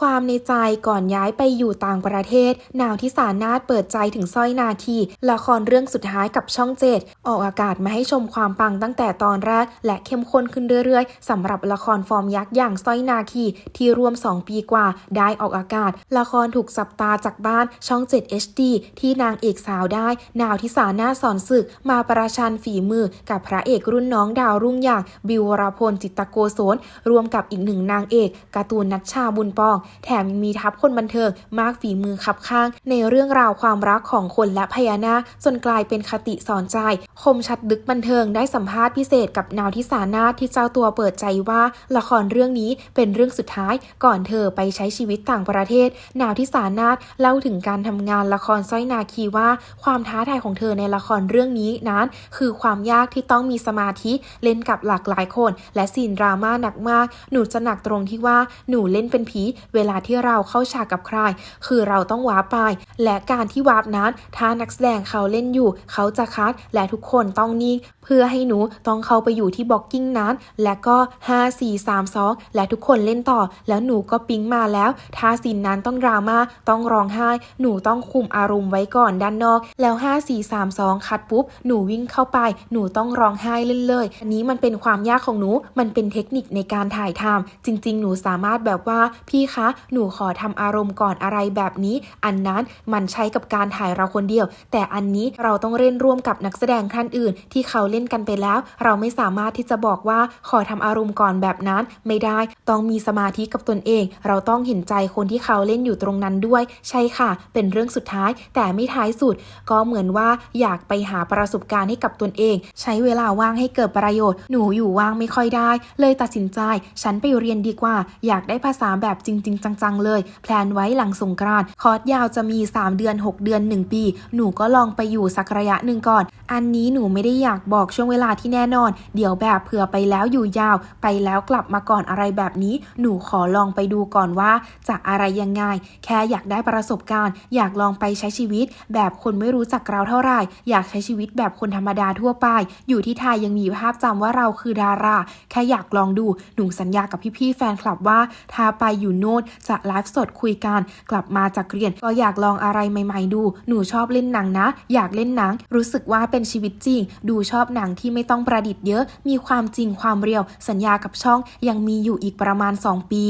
ความในใจก่อนย้ายไปอยู่ต่างประเทศ นาวที่สานาถเปิดใจถึงสร้อยนาคีละครเรื่องสุดท้ายกับช่องเจ็ดออกอากาศมาให้ชมความปังตั้งแต่ตอนแรก และเข้มข้นขึ้นเรื่อยๆสำหรับละครฟอร์มยักษ์อย่างสร้อยนาคีที่รวม 2 ปีกว่าได้ออกอากาศ ละครถูกสับตาจากบ้านช่อง 7 HD ที่นางเอกสาวได้ นาวที่สานาถสอนศึกมาประชันฝีมือกับพระเอกรุ่นน้องดาวรุ่งอย่างบิวรพลจิตตโกศลรวมกับอีกหนึ่งนางเอกการ์ตูนนัชชาบุญปองแถมยังมีทัพคนบันเทิงมากฝีมือคับข้าง ในเรื่องราวความรักของคนและพญานาคจนกลายเป็นคติสอนใจ คมชัดดึกบันเทิงได้สัมภาษณ์พิเศษกับนาวทิสานาถที่เจ้าตัวเปิดใจว่าละครเรื่องนี้เป็นเรื่องสุดท้ายก่อนเธอไปใช้ชีวิตต่างประเทศ นาวทิสานาถเล่าถึงการทำงานละครสร้อยนาคีว่า ความท้าทายของเธอในละครเรื่องนี้นั้น คือความยากที่ต้องมีสมาธิเล่นกับหลากหลายคน และซีนดราม่าหนักมาก หนูจะหนักตรงที่ว่าหนูเล่นเป็นผีเเวลาที่เราเข้าฉากกับใคร คือเราต้องวาร์ปไป และการที่วาร์ปนั้น ถ้านักแสดงเขาเล่นอยู่ เขาจะคัดและทุกคนต้องนิ่งเพื่อให้หนูต้องเข้าไปอยู่ที่บ็อกกิ้งนั้น และก็ 5 4 3 2 และทุกคนเล่นต่อ แล้วหนูก็ปิ๊งมาแล้ว ถ้าซีนนั้นต้องดราม่าต้องร้องไห้ หนูต้องคุมอารมณ์ไว้ก่อนด้านนอก แล้ว 5 4 3 2 คัดปุ๊บ หนูวิ่งเข้าไป หนูต้องร้องไห้เล่นเลยอันนี้มันเป็นความยากของหนู มันเป็นเทคนิคในการถ่ายทำจริง ๆ หนูสามารถแบบว่าพี่คะหนูขอทำอารมณ์ก่อนอะไรแบบนี้ อันนั้นมันใช้กับการถ่ายเราคนเดียว แต่อันนี้เราต้องเล่นร่วมกับนักแสดงท่านอื่น ที่เขาเล่นกันไปแล้ว เราไม่สามารถที่จะบอกว่าขอทำอารมณ์ก่อนแบบนั้นไม่ได้ ต้องมีสมาธิกับตนเอง เราต้องเห็นใจคนที่เขาเล่นอยู่ตรงนั้นด้วย ใช่ค่ะ เป็นเรื่องสุดท้ายแต่ไม่ท้ายสุด ก็เหมือนว่าอยากไปหาประสบการณ์ให้กับตนเอง ใช้เวลาว่างให้เกิดประโยชน์ หนูอยู่ว่างไม่ค่อยได้ เลยตัดสินใจ ฉันไปเรียนดีกว่า อยากได้ภาษาแบบจริงจังๆเลย แพลนไว้หลังสงกรานต์คอร์สยาวจะมี 3 เดือน 6 เดือน 1 ปี หนูก็ลองไปอยู่สักระยะหนึ่งก่อน อันนี้หนูไม่ได้อยากบอกช่วงเวลาที่แน่นอน เดี๋ยวแบบเผื่อไปแล้วอยู่ยาว ไปแล้วกลับมาก่อนอะไรแบบนี้ หนูขอลองไปดูก่อนว่าจะอะไรยังไง แค่อยากได้ประสบการณ์ อยากลองไปใช้ชีวิต แบบคนไม่รู้จักเราเท่าไหร่ อยากใช้ชีวิตแบบคนธรรมดาทั่วไป อยู่ที่ไทยยังมีภาพจำว่าเราคือดารา แค่อยากลองดู หนูสัญญากับพี่ๆแฟนคลับว่าถ้าไปอยู่โน่นจะไลฟ์สดคุยกัน กลับมาจากเรียน ก็อยากลองอะไรใหม่ ๆ ดู หนูชอบเล่นหนังนะ อยากเล่นหนัง รู้สึกว่าเป็นชีวิตจริง ดูชอบหนังที่ไม่ต้องประดิษฐ์เยอะ มีความจริงความเรียว สัญญากับช่องยังมีอยู่อีกประมาณ 2 ปี